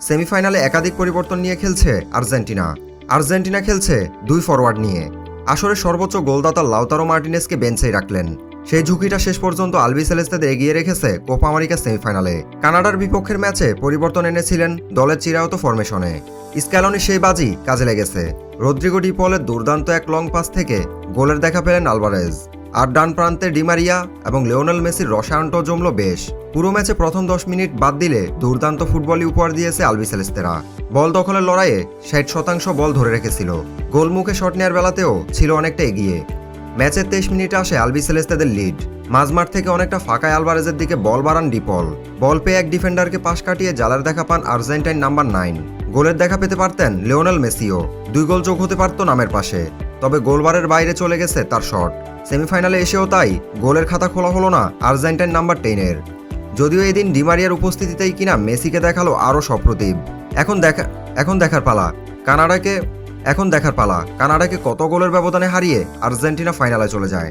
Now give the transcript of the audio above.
সেমিফাইনালে একাধিক পরিবর্তন নিয়ে খেলছে আর্জেন্টিনা। আর্জেন্টিনা খেলছে দুই ফরওয়ার্ড নিয়ে। আসলে সর্বোচ্চ গোলদাতা লাউতারো মার্টিনেসকে বেঞ্চেই রাখলেন। সেই ঝুঁকিটা শেষ পর্যন্ত আলবি সেলেস্তাদের এগিয়ে রেখেছে কোপা আমেরিকা সেমিফাইনালে। কানাডার বিপক্ষের ম্যাচে পরিবর্তন এনেছিলেন দলের চিরায়ত ফরমেশনে। স্ক্যালনি সেই বাজি কাজে লেগেছে। রদ্রিগো ডিপলের দুর্দান্ত এক লং পাস থেকে গোলের দেখা পেলেন আলভারেজ আর ডান প্রান্তে ডিমারিয়া এবং লিওনেল মেসির রসায়নটাও জমল বেশ। পুরো ম্যাচে প্রথম দশ মিনিট বাদ দিলে দুর্দান্ত ফুটবলই উপহার দিয়েছে আলবি সেলেস্তেরা বল দখলের লড়াইয়ে ষাট শতাংশ বল ধরে রেখেছিল। গোলমুখে শট নেওয়ার বেলাতেও ছিল অনেকটা এগিয়ে। ম্যাচের তেইশ মিনিটে আসে আলবি সেলেস্তাদের লিড। মাঝমাঠ থেকে অনেকটা ফাঁকায় আলভারেজের দিকে বল বাড়ান ডিপল। বল পেয়ে এক ডিফেন্ডারকে পাশ কাটিয়ে জালার দেখা পান আর্জেন্টাইন নাম্বার নাইন। গোলের দেখা পেতে পারতেন লিওনেল মেসিও। দুই গোল যোগ হতে পারত নামের পাশে। তবে গোলবারের বাইরে চলে গেছে তার শট। সেমিফাইনালে এসেও তাই গোলের খাতা খোলা হলো না আর্জেন্টাইন নাম্বার টেনের যদিও এদিন ডিমারিয়ার উপস্থিতিতেই কিনা মেসিকে দেখাল আরও সপ্রতিভ এখন দেখা, এখন দেখার পালা। কানাডাকে, এখন দেখার পালা। কানাডাকে কত গোলের ব্যবধানে হারিয়ে আর্জেন্টিনা ফাইনালে চলে যায়।